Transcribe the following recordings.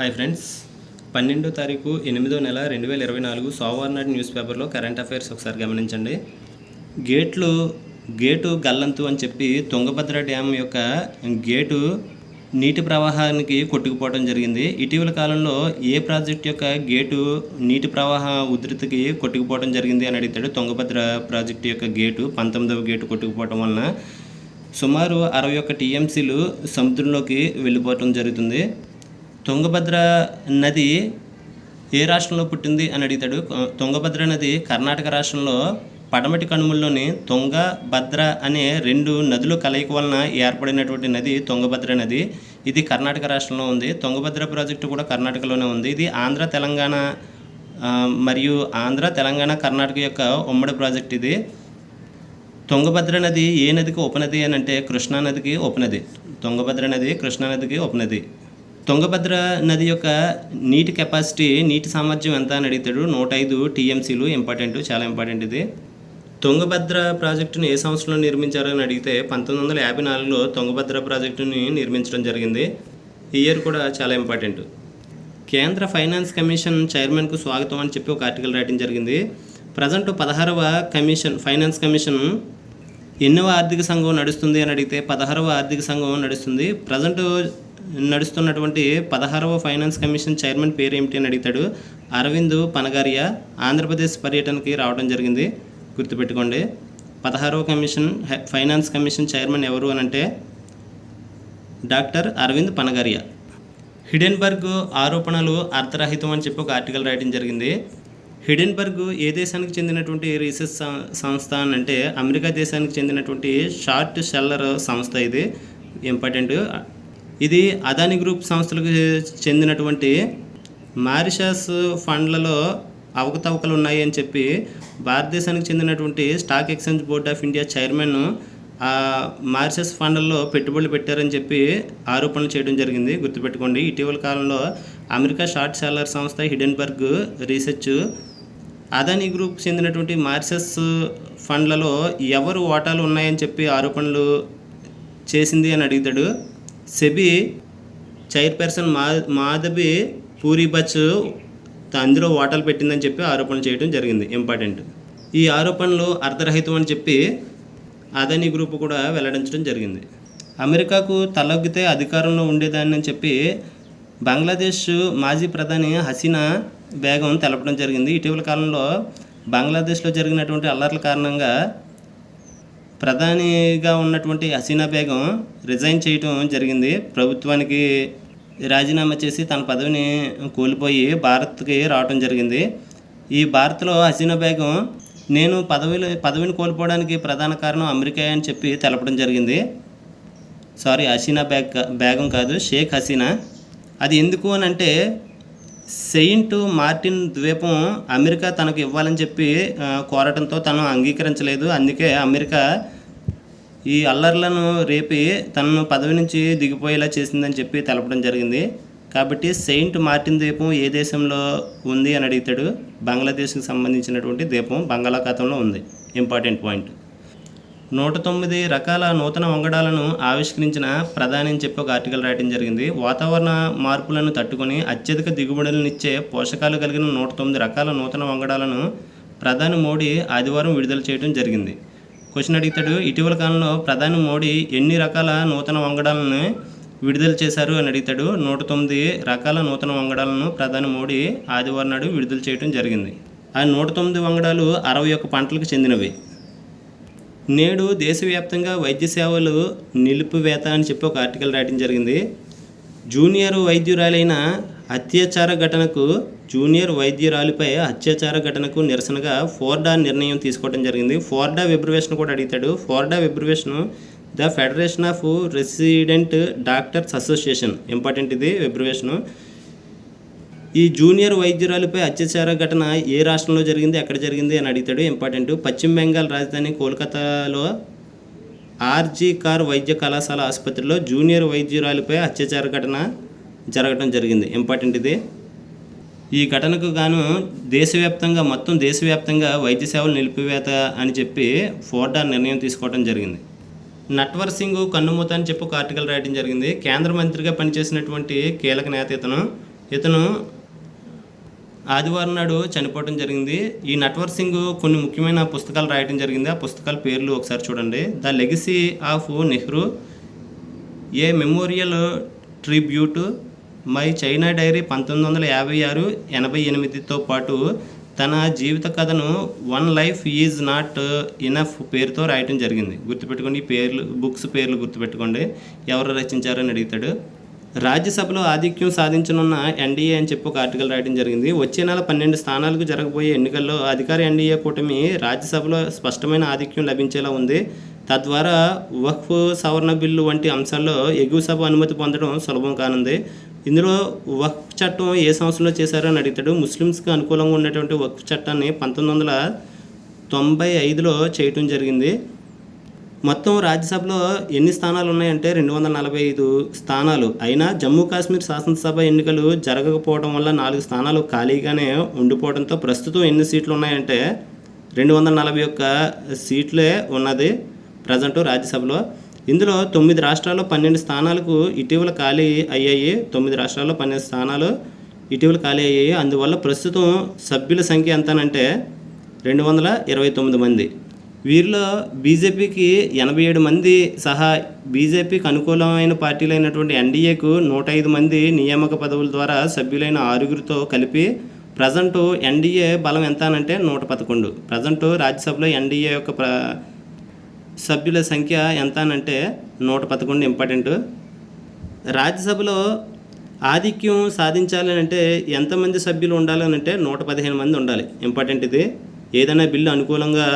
Hi friends పన్నెండో తారీఖు ఎనిమిదో నెల రెండు వేల ఇరవై నాలుగు సోమవారం నాటి న్యూస్ పేపర్లో కరెంట్ అఫైర్స్ ఒకసారి గమనించండి. గేట్లు గేటు గల్లంతు అని చెప్పి తుంగభద్ర డ్యామ్ యొక్క గేటు నీటి ప్రవాహానికి కొట్టుకుపోవడం జరిగింది. ఇటీవల కాలంలో ఏ ప్రాజెక్ట్ యొక్క గేటు నీటి ప్రవాహ ఉధృతికి కొట్టుకుపోవడం జరిగింది అని అడిగితే తుంగభద్ర ప్రాజెక్టు యొక్క గేటు పంతొమ్మిదవ గేటు కొట్టుకుపోవడం వలన సుమారు అరవై ఒక్క టీఎంసీలు సముద్రంలోకి వెళ్ళిపోవటం జరుగుతుంది. తుంగభద్ర నది ఏ రాష్ట్రంలో పుట్టింది అని అడుగుతాడు. తుంగభద్ర నది కర్ణాటక రాష్ట్రంలో పడమటి కనుమల్లోని తుంగ భద్ర అనే రెండు నదులు కలయిక వలన ఏర్పడినటువంటి నది తుంగభద్ర నది. ఇది కర్ణాటక రాష్ట్రంలో ఉంది. తుంగభద్ర ప్రాజెక్టు కూడా కర్ణాటకలోనే ఉంది. ఇది ఆంధ్ర తెలంగాణ మరియు ఆంధ్ర తెలంగాణ కర్ణాటక యొక్క ఉమ్మడి ప్రాజెక్ట్ ఇది. తుంగభద్ర నది ఏ నదికి ఉపనది అని అంటే కృష్ణా నదికి ఉపనది. తుంగభద్ర నది కృష్ణానదికి ఉపనది. తుంగభద్ర నది యొక్క నీటి కెపాసిటీ నీటి సామర్థ్యం ఎంత అని అడుగుతాడు నూట ఐదు టీఎంసీలు ఇంపార్టెంట్ చాలా ఇంపార్టెంట్ ఇది. తుంగభద్ర ప్రాజెక్టును ఏ సంవత్సరంలో నిర్మించారని అడిగితే పంతొమ్మిది వందల యాభై నాలుగులో తుంగభద్ర ప్రాజెక్టుని నిర్మించడం జరిగింది. ఈ ఇయర్ కూడా చాలా ఇంపార్టెంట్. కేంద్ర ఫైనాన్స్ కమిషన్ చైర్మన్కు స్వాగతం అని చెప్పి ఒక ఆర్టికల్ రాయడం జరిగింది. ప్రజెంట్ పదహారవ కమిషన్ ఫైనాన్స్ కమిషన్ ఎన్నవ ఆర్థిక సంఘం నడుస్తుంది అని అడిగితే పదహారవ ఆర్థిక సంఘం నడుస్తుంది. ప్రజెంట్ నడుస్తున్నటువంటి పదహారవ ఫైనాన్స్ కమిషన్ చైర్మన్ పేరు ఏమిటి అని అడుగుతాడు. అరవింద్ పనగారియా ఆంధ్రప్రదేశ్ పర్యటనకి రావడం జరిగింది. గుర్తుపెట్టుకోండి. పదహారవ కమిషన్ హె- ఫైనాన్స్ కమిషన్ చైర్మన్ ఎవరు అని అంటే డాక్టర్ అరవింద్ పనగారియా. హిడెన్బర్గ్ ఆరోపణలు అర్థరహితం అని చెప్పి ఒక ఆర్టికల్ రాయడం జరిగింది. హిడెన్బర్గ్ ఏ దేశానికి చెందినటువంటి రీసెర్చ్ సంస్థ అని అంటే అమెరికా దేశానికి చెందినటువంటి షార్ట్ షెల్లర్ సంస్థ ఇది. ఇంపార్టెంట్. ఇది అదాని గ్రూప్ సంస్థలకు చెందినటువంటి మారిషస్ ఫండ్లలో అవకతవకలు ఉన్నాయి అని చెప్పి భారతదేశానికి చెందినటువంటి stock exchange board of India chairman ఆ మారిషస్ ఫండ్లలో పెట్టుబడులు పెట్టారని చెప్పి ఆరోపణలు చేయడం జరిగింది. గుర్తుపెట్టుకోండి ఇటీవల కాలంలో అమెరికా షార్ట్ సెల్లర్ సంస్థ హిడెన్బర్గ్ రీసెర్చ్ అదానీ గ్రూప్ చెందినటువంటి మారిషస్ ఫండ్లలో ఎవరు ఓటాలు ఉన్నాయని చెప్పి ఆరోపణలు చేసింది అని అడుగుతాడు. సెబీ చైర్పర్సన్ మా మాధవి పూరిబచ్ అందులో ఓటాలు పెట్టిందని చెప్పి ఆరోపణలు చేయడం జరిగింది. ఇంపార్టెంట్. ఈ ఆరోపణలు అర్ధరహితం అని చెప్పి అదానీ గ్రూప్ కూడా వెల్లడించడం జరిగింది. అమెరికాకు తలొగ్గితే అధికారంలో ఉండేదాన్ని అని చెప్పి బంగ్లాదేశ్ మాజీ ప్రధాని హసీనా బేగం తెలపడం జరిగింది. ఇటీవల కాలంలో బంగ్లాదేశ్లో జరిగినటువంటి అల్లర్ల కారణంగా ప్రధానిగా ఉన్నటువంటి హసీనా బేగం రిజైన్ చేయటం జరిగింది. ప్రభుత్వానికి రాజీనామా చేసి తన పదవిని కోల్పోయి భారత్కి రావటం జరిగింది. ఈ భారత్లో హసీనా బేగం నేను పదవిలో పదవిని కోల్పోవడానికి ప్రధాన కారణం అమెరికా అని చెప్పి తెలపడం జరిగింది. సారీ హసీనా బేగ్ బేగం కాదు షేక్ హసీనా. అది ఎందుకు అని అంటే సెయింట్ మార్టిన్ ద్వీపం అమెరికా తనకు ఇవ్వాలని చెప్పి కోరటంతో తను అంగీకరించలేదు. అందుకే అమెరికా ఈ అల్లర్లను రేపి తనను పదవి నుంచి దిగిపోయేలా చేసిందని చెప్పి తెలపడం జరిగింది. కాబట్టి సెయింట్ మార్టిన్ ద్వీపం ఏ దేశంలో ఉంది అని అడుగుతాడు బంగ్లాదేశ్కి సంబంధించినటువంటి ద్వీపం బంగాళాఖాతంలో ఉంది. Important point. నూట తొమ్మిది రకాల నూతన వంగడాలను ఆవిష్కరించిన ప్రధాని అని చెప్పి ఒక ఆర్టికల్ రాయడం జరిగింది. వాతావరణ మార్పులను తట్టుకొని అత్యధిక దిగుబడులనిచ్చే పోషకాలు కలిగిన నూట తొమ్మిది రకాల నూతన వంగడాలను ప్రధాని మోడీ ఆదివారం విడుదల చేయడం జరిగింది. క్వశ్చన్ అడుగుతాడు ఇటీవల కాలంలో ప్రధాని మోడీ ఎన్ని రకాల నూతన వంగడాలను విడుదల చేశారు అని అడుగుతాడు. నూట తొమ్మిది రకాల నూతన వంగడాలను ప్రధాని మోడీ ఆదివారం నాడు విడుదల చేయడం జరిగింది. ఆ నూట తొమ్మిది వంగడాలు అరవై ఒక్క పంటలకు చెందినవి. నేడు దేశవ్యాప్తంగా వైద్య సేవలు నిలిపివేత అని చెప్పి ఒక ఆర్టికల్ రాయడం జరిగింది. జూనియర్ వైద్యురాలైన అత్యాచార ఘటనకు జూనియర్ వైద్యురాలిపై అత్యాచార ఘటనకు నిరసనగా ఫోర్డా నిర్ణయం తీసుకోవడం జరిగింది. ఫోర్డా విబ్రివేషన్ కూడా అడుగుతాడు. FORDA abbreviation the federation of resident doctors association important ఇది విబ్రివేషను. ఈ జూనియర్ వైద్యురాలిపై అత్యాచార ఘటన ఏ రాష్ట్రంలో జరిగింది ఎక్కడ జరిగింది అని అడుగుతాడు ఇంపార్టెంట్. పశ్చిమ బెంగాల్ రాజధాని కోల్కతాలో ఆర్జీ కార్ వైద్య కళాశాల ఆసుపత్రిలో జూనియర్ వైద్యురాలిపై అత్యాచార ఘటన జరగడం జరిగింది. ఇంపార్టెంట్ ఇది. ఈ ఘటనకు గాను దేశవ్యాప్తంగా మొత్తం దేశవ్యాప్తంగా వైద్య సేవలు నిలిపివేత అని చెప్పి ఫోర్డా నిర్ణయం తీసుకోవడం జరిగింది. నట్వర్ సింగ్ కన్నుమూత అని చెప్పి ఒక ఆర్టికల్ రాయడం జరిగింది. కేంద్ర మంత్రిగా పనిచేసినటువంటి కీలక నేత ఇతను. ఇతను ఆదివారం నాడు చనిపోవడం జరిగింది. ఈ నట్వర్ సింగ్ కొన్ని ముఖ్యమైన పుస్తకాలు రాయడం జరిగింది. ఆ పుస్తకాల పేర్లు ఒకసారి చూడండి. The legacy of Nehru a memorial tribute my China diary పంతొమ్మిది వందల యాభై ఆరు ఎనభై ఎనిమిదితో పాటు తన జీవిత కథను one life is not enough పేరుతో రాయటం జరిగింది. గుర్తుపెట్టుకోండి ఈ పేర్లు బుక్స్ పేర్లు గుర్తుపెట్టుకోండి. ఎవరు రచించారని అడుగుతాడు. రాజ్యసభలో ఆధిక్యం సాధించనున్న ఎన్డీఏ అని చెప్పి ఒక ఆర్టికల్ రాయడం జరిగింది. వచ్చే నెల పన్నెండు స్థానాలకు జరగబోయే ఎన్నికల్లో అధికార ఎన్డీఏ కూటమి రాజ్యసభలో స్పష్టమైన ఆధిక్యం లభించేలా ఉంది. తద్వారా వక్ఫ్ సవరణ బిల్లు వంటి అంశాల్లో ఎగువ సభ అనుమతి పొందడం సులభం కానుంది. ఇందులో వక్ఫ్ చట్టం ఏ సంవత్సరంలో చేశారని అడుగుతాడు. ముస్లిమ్స్కి అనుకూలంగా ఉన్నటువంటి వక్ఫ్ చట్టాన్ని పంతొమ్మిది వందల తొంభై ఐదులో చేయటం జరిగింది. మొత్తం రాజ్యసభలో ఎన్ని స్థానాలు ఉన్నాయంటే రెండు వందల నలభై ఐదు స్థానాలు. అయినా జమ్మూ కాశ్మీర్ శాసనసభ ఎన్నికలు జరగకపోవడం వల్ల నాలుగు స్థానాలు ఖాళీగానే ఉండిపోవడంతో ప్రస్తుతం ఎన్ని సీట్లు ఉన్నాయంటే రెండు వందల నలభై ఒక్క సీట్లే ఉన్నది ప్రజెంట్ రాజ్యసభలో. ఇందులో తొమ్మిది రాష్ట్రాల్లో పన్నెండు స్థానాలకు ఇటీవల ఖాళీ అయ్యాయి. తొమ్మిది రాష్ట్రాల్లో పన్నెండు స్థానాలు ఇటీవల ఖాళీ అయ్యాయి. అందువల్ల ప్రస్తుతం సభ్యుల సంఖ్య ఎంతనంటే రెండు వందల ఇరవై తొమ్మిది మంది. వీరిలో బీజేపీకి ఎనభై ఏడు మంది సహా బీజేపీకి అనుకూలమైన పార్టీలైనటువంటి ఎన్డీఏకు నూట ఐదు మంది నియామక పదవుల ద్వారా సభ్యులైన ఆరుగురితో కలిపి ప్రజెంట్ ఎన్డీఏ బలం ఎంత అనంటే నూట పదకొండు. ప్రజెంట్ రాజ్యసభలో ఎన్డీఏ యొక్క ప్ర సభ్యుల సంఖ్య ఎంత అనంటే నూట పదకొండు ఇంపార్టెంట్. రాజ్యసభలో ఆధిక్యం సాధించాలని అంటే ఎంతమంది సభ్యులు ఉండాలని అంటే నూట పదిహేను మంది ఉండాలి. ఇంపార్టెంట్ ఇది. ఏదైనా బిల్లు అనుకూలంగా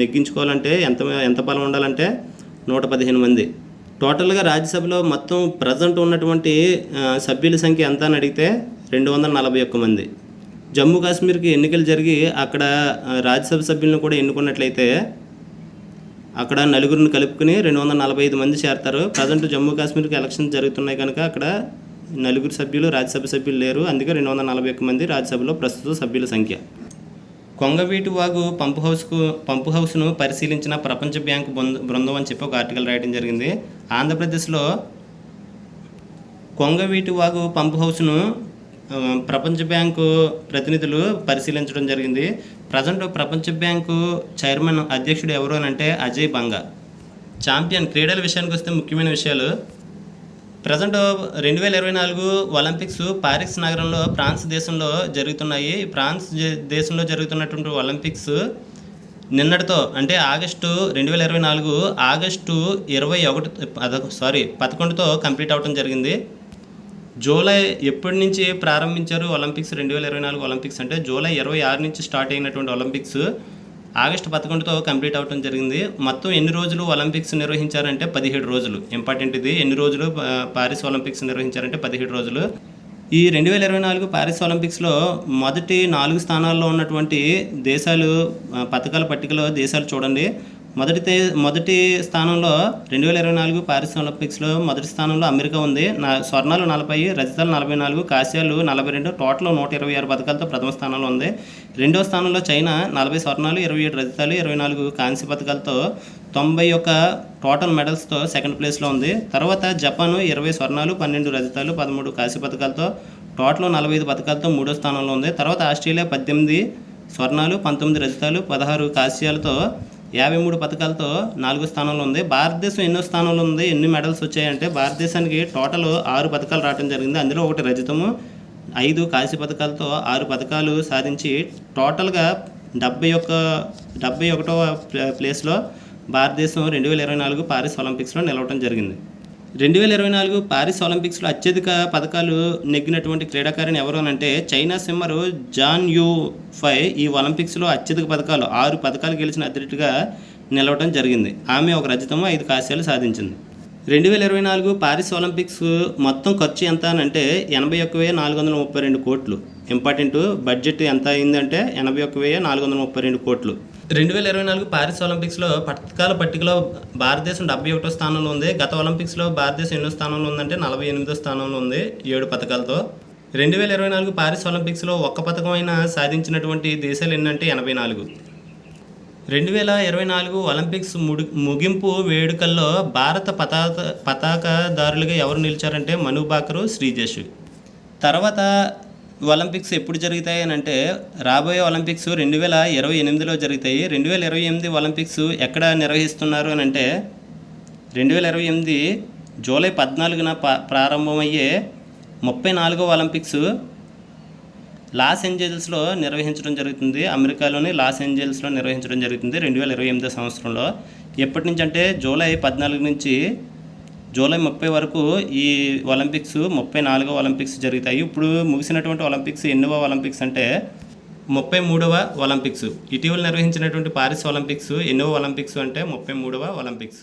నెగ్గించుకోవాలంటే ఎంత ఎంత బలం ఉండాలంటే నూట పదిహేను మంది. టోటల్గా రాజ్యసభలో మొత్తం ప్రజెంట్ ఉన్నటువంటి సభ్యుల సంఖ్య ఎంత అని అడిగితే రెండు వందల నలభై ఒక్క మంది. జమ్మూ కాశ్మీర్కి ఎన్నికలు జరిగి అక్కడ రాజ్యసభ సభ్యులను కూడా ఎన్నుకున్నట్లయితే అక్కడ నలుగురిని కలుపుకుని రెండు వందల నలభై ఐదు మంది చేరతారు. ప్రజెంట్ జమ్మూ కాశ్మీర్కి ఎలక్షన్స్ జరుగుతున్నాయి కనుక అక్కడ నలుగురు సభ్యులు రాజ్యసభ సభ్యులు లేరు. అందుకే రెండు వందల నలభై ఒక్క మంది రాజ్యసభలో ప్రస్తుత సభ్యుల సంఖ్య. కొంగవీటి వాగు పంపు హౌస్కు పంపు హౌస్ను పరిశీలించిన ప్రపంచ బ్యాంకు బృంద- బృందం అని చెప్పి ఒక ఆర్టికల్ రాయడం జరిగింది. ఆంధ్రప్రదేశ్లో కొంగవీటి వాగు పంప్ హౌస్ను ప్రపంచ బ్యాంకు ప్రతినిధులు పరిశీలించడం జరిగింది. ప్రజెంట్ ప్రపంచ బ్యాంకు చైర్మన్ అధ్యక్షుడు ఎవరు అని అంటే అజయ్ బంగా. ఛాంపియన్ క్రీడల విషయానికి వస్తే ముఖ్యమైన విషయాలు ప్రజెంట్ రెండు వేల ఇరవై నాలుగు ఒలింపిక్స్ పారిస్ నగరంలో ఫ్రాన్స్ దేశంలో జరుగుతున్నాయి. ఫ్రాన్స్ దేశంలో జరుగుతున్నటువంటి ఒలింపిక్స్ నిన్నటితో అంటే ఆగస్టు రెండు వేల ఇరవై నాలుగు ఆగస్టు ఇరవై ఒకటి సారీ పదకొండుతో కంప్లీట్ అవడం జరిగింది. జూలై ఎప్పటి నుంచి ప్రారంభించారు ఒలింపిక్స్ రెండు వేల ఇరవై నాలుగు ఒలింపిక్స్ అంటే జూలై ఇరవై ఆరు నుంచి స్టార్ట్ అయినటువంటి ఒలింపిక్స్ ఆగస్టు పదకొండుతో కంప్లీట్ అవడం జరిగింది. మొత్తం ఎన్ని రోజులు ఒలింపిక్స్ నిర్వహించారంటే పదిహేడు రోజులు. ఇంపార్టెంట్ ఇది ఎన్ని రోజులు పారిస్ ఒలింపిక్స్ నిర్వహించారంటే పదిహేడు రోజులు. ఈ రెండు వేల ఇరవై నాలుగు పారిస్ ఒలింపిక్స్లో మొదటి నాలుగు స్థానాల్లో ఉన్నటువంటి దేశాలు పథకాల పట్టికలో దేశాలు చూడండి. మొదటి మొదటి స్థానంలో రెండు వేల ఇరవై నాలుగు పారిస్ ఒలింపిక్స్లో మొదటి స్థానంలో అమెరికా ఉంది. నా స్వర్ణాలు నలభై రజతాలు నలభై నాలుగు కాశ్యాలు నలభై రెండు టోటల్ నూట ఇరవై ఆరు పథకాలతో ప్రథమ స్థానంలో ఉంది. రెండో స్థానంలో చైనా నలభై స్వర్ణాలు ఇరవై ఏడు రజతాలు ఇరవై నాలుగు కాంస్య పథకాలతో తొంభై ఒక టోటల్ మెడల్స్తో సెకండ్ ప్లేస్లో ఉంది. తర్వాత జపాన్ ఇరవై స్వర్ణాలు పన్నెండు రజతాలు పదమూడు కాశీ పథకాలతో టోటల్ నలభై ఐదు పథకాలతో మూడో స్థానంలో ఉంది. తర్వాత ఆస్ట్రేలియా పద్దెనిమిది స్వర్ణాలు పంతొమ్మిది రజతాలు పదహారు కాశ్యాలతో యాభై మూడు పథకాలతో నాలుగో స్థానంలో ఉంది. భారతదేశం ఎన్నో స్థానంలో ఉంది. ఎన్ని మెడల్స్ వచ్చాయంటే భారతదేశానికి టోటల్ ఆరు పథకాలు రావడం జరిగింది. అందులో ఒకటి రజతము ఐదు కాశీ పథకాలతో ఆరు పథకాలు సాధించి టోటల్గా డెబ్బై ఒక్క డెబ్బై ఒకటవ ప్లేస్లో భారతదేశం రెండు వేల ఇరవై నాలుగు పారిస్ ఒలింపిక్స్లో నిలవడం జరిగింది. రెండు వేల ఇరవై నాలుగు పారిస్ ఒలింపిక్స్లో అత్యధిక పథకాలు నెగ్గినటువంటి క్రీడాకారిణి ఎవరు అంటే China swimmer Zhang Yufei ఈ ఒలింపిక్స్లో అత్యధిక పథకాలు ఆరు పథకాలు గెలిచిన అథ్లెట్గా నిలవడం జరిగింది. ఆమె ఒక రజతము ఐదు కాశ్యాలు సాధించింది. రెండు వేల ఇరవై నాలుగు పారిస్ ఒలింపిక్స్ మొత్తం ఖర్చు ఎంత అని అంటే ఎనభై ఒక్క వెయ్యి నాలుగు వందల ముప్పై రెండు కోట్లు. ఇంపార్టెంట్ బడ్జెట్ ఎంత అయిందంటే ఎనభై ఒక్క వెయ్యి నాలుగు వందల ముప్పై రెండు కోట్లు. రెండు వేల ఇరవై నాలుగు పారిస్ ఒలింపిక్స్లో పథకాల పట్టికలో భారతదేశం డెబ్బై ఒకటో స్థానంలో ఉంది. గత ఒలింపిక్స్లో భారతదేశం ఎన్నో స్థానంలో ఉందంటే నలభై ఎనిమిదో స్థానంలో ఉంది ఏడు పథకాలతో రెండు వేల ఇరవై నాలుగు పారిస్ ఒలింపిక్స్లో ఒక్క పథకమైనా అయినా సాధించినటువంటి దేశాలు ఎన్నంటే ఎనభై నాలుగు. రెండు వేల ఇరవై నాలుగు ఒలింపిక్స్ ముడి ముగింపు వేడుకల్లో భారత పతాక పతాకదారులుగా ఎవరు నిలిచారంటే మను బాకరు శ్రీజేష్. తర్వాత ఒలింపిక్స్ ఎప్పుడు జరుగుతాయి అని అంటే రాబోయే ఒలింపిక్స్ రెండు వేల ఇరవై ఎనిమిదిలో జరుగుతాయి. రెండు వేల ఇరవై ఎనిమిది ఒలింపిక్స్ ఎక్కడ నిర్వహిస్తున్నారు అని అంటే రెండు వేల ఇరవై ఎనిమిది జూలై పద్నాలుగున ప్రారంభమయ్యే ముప్పై నాలుగో ఒలింపిక్స్ లాస్ ఏంజల్స్లో నిర్వహించడం జరుగుతుంది. అమెరికాలోని లాస్ ఏంజల్స్లో నిర్వహించడం జరుగుతుంది రెండు వేల ఇరవై ఎనిమిదో సంవత్సరంలో. ఎప్పటి నుంచి అంటే జూలై పద్నాలుగు నుంచి జూలై ముప్పై వరకు ఈ ఒలింపిక్స్ ముప్పై నాలుగవ ఒలింపిక్స్ జరుగుతాయి. ఇప్పుడు ముగిసినటువంటి ఒలింపిక్స్ ఎన్నవ ఒలింపిక్స్ అంటే ముప్పై మూడవ ఒలింపిక్స్. ఇటీవల నిర్వహించినటువంటి పారిస్ ఒలింపిక్స్ ఎన్నో ఒలింపిక్స్ అంటే ముప్పై మూడవ ఒలింపిక్స్.